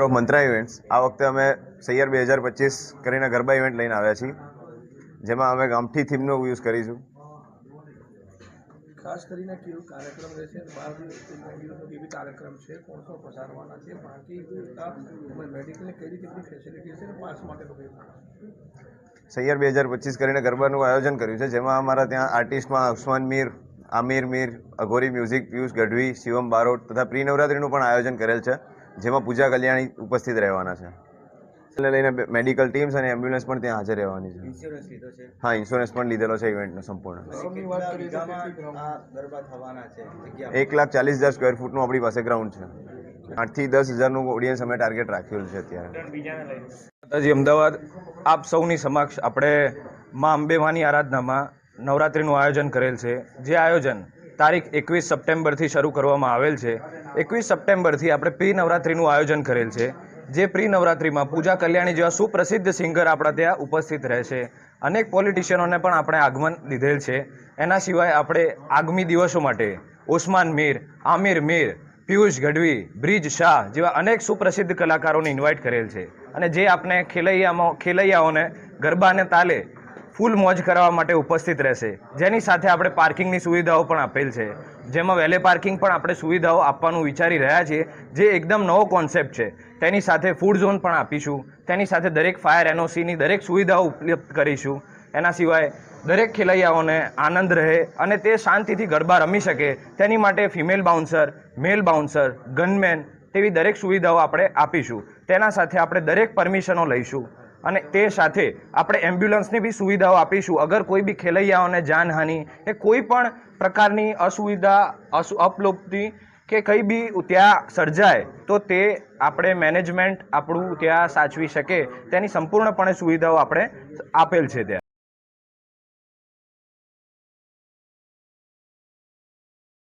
Founder of મંત્રા events આ વખતે અમે સૈયર બે હજાર પચીસ કરીને ગરબા ઇવેન્ટ લઈને આવ્યા છીએ. જેમાં અમે ગામઠી થીમનો યુઝ કરીશું. ખાસ કરીને કેવું કાર્યક્રમ રહેશે અને બાર દિવસ ત્રણ દિવસનો જે બી કાર્યક્રમ છે. કોણ કોણ પસારવાના છે. બાકી મેડિકલની કઈ રીતે ફેસિલિટી છે પાસ માટે સૈયર બે હજાર પચીસ કરીને ગરબાનું આયોજન કર્યું છે. જેમાં અમારા ત્યાં આર્ટિસ્ટમાં ઉસ્માન મીર આમિર મીર અઘોરી મ્યુઝિક પિયુષ ગઢવી શિવમ બારોટ તથા પ્રી નવરાત્રિનું પણ આયોજન કરેલ છે. જેમાં પૂજા કલ્યાણી ઉપસ્થિત રહેવાના છે. એટલે લઈને મેડિકલ ટીમ્સ અને એમ્બ્યુલન્સ પણ ત્યાં હાજર રહેવાની છે. ઇન્સ્યોરન્સ લીધો છે? હા ઇન્સ્યોરન્સ પણ લીધેલો છે ઇવેન્ટનો સંપૂર્ણ. એક લાખ ચાલીસ હજાર સ્ક્વેર ફૂટનું આપણી પાસે ગ્રાઉન્ડ છે. આઠથી દસ હજારનું ઓડિયન્સ અમે ટાર્ગેટ રાખ્યું છે અત્યારે. માતાજી અમદાવાદ આપ સૌની સમક્ષ આપણે મા અંબેમાની આરાધનામાં નવરાત્રિનું આયોજન કરેલ છે. જે આયોજન તારીખ એકવીસ સપ્ટેમ્બરથી શરૂ કરવામાં આવેલ છે. એકવીસ સપ્ટેમ્બરથી આપણે પ્રી નવરાત્રિનું આયોજન કરેલ છે. જે પ્રી નવરાત્રિમાં પૂજા કલ્યાણી જેવા સુપ્રસિદ્ધ સિંગર આપણા ત્યાં ઉપસ્થિત રહેશે અનેક પોલિટિશિયનોને પણ આપણે આગમન લીધેલ છે. એના સિવાય આપણે આગામી દિવસો માટે ઓસ્માન મીર, આમિર મીર, પિયુષ ગઢવી, બ્રિજ શાહ જેવા અનેક સુપ્રસિદ્ધ કલાકારોને ઇન્વાઇટ કરેલ છે. અને જે આપણે ખેલૈયામાં, ખેલૈયાઓને ગરબાને તાલે ફૂલ મોજ કરવા માટે ઉપસ્થિત રહેશે. જેની સાથે આપણે પાર્કિંગની સુવિધાઓ પણ આપેલ છે. જેમાં વેલે પાર્કિંગ પણ આપણે સુવિધાઓ આપવાનું વિચારી રહ્યા છીએ, જે એકદમ નવો કોન્સેપ્ટ છે. તેની સાથે ફૂડ ઝોન પણ આપીશું. તેની સાથે દરેક ફાયર એનઓસીની દરેક સુવિધાઓ ઉપલબ્ધ કરીશું. એના સિવાય દરેક ખેલૈયાઓને આનંદ રહે અને તે શાંતિથી ગરબા રમી શકે. તેની માટે female bouncer, male bouncer, gunman તેવી દરેક સુવિધાઓ આપણે આપીશું. તેના સાથે આપણે દરેક પરમિશનો લઈશું. અને તે સાથે આપણે એમ્બ્યુલન્સની બી સુવિધાઓ આપીશું. અગર કોઈ બી ખેલૈયાઓને જાનહાનિ કે કોઈ પણ પ્રકારની અસુવિધા, અસુ અપલોપથી કે કંઈ બી ત્યાં સર્જાય, તો તે આપણે મેનેજમેન્ટ આપણું ત્યાં સાચવી શકે. તેની સંપૂર્ણપણે સુવિધાઓ આપણે આપેલ છે ત્યાં.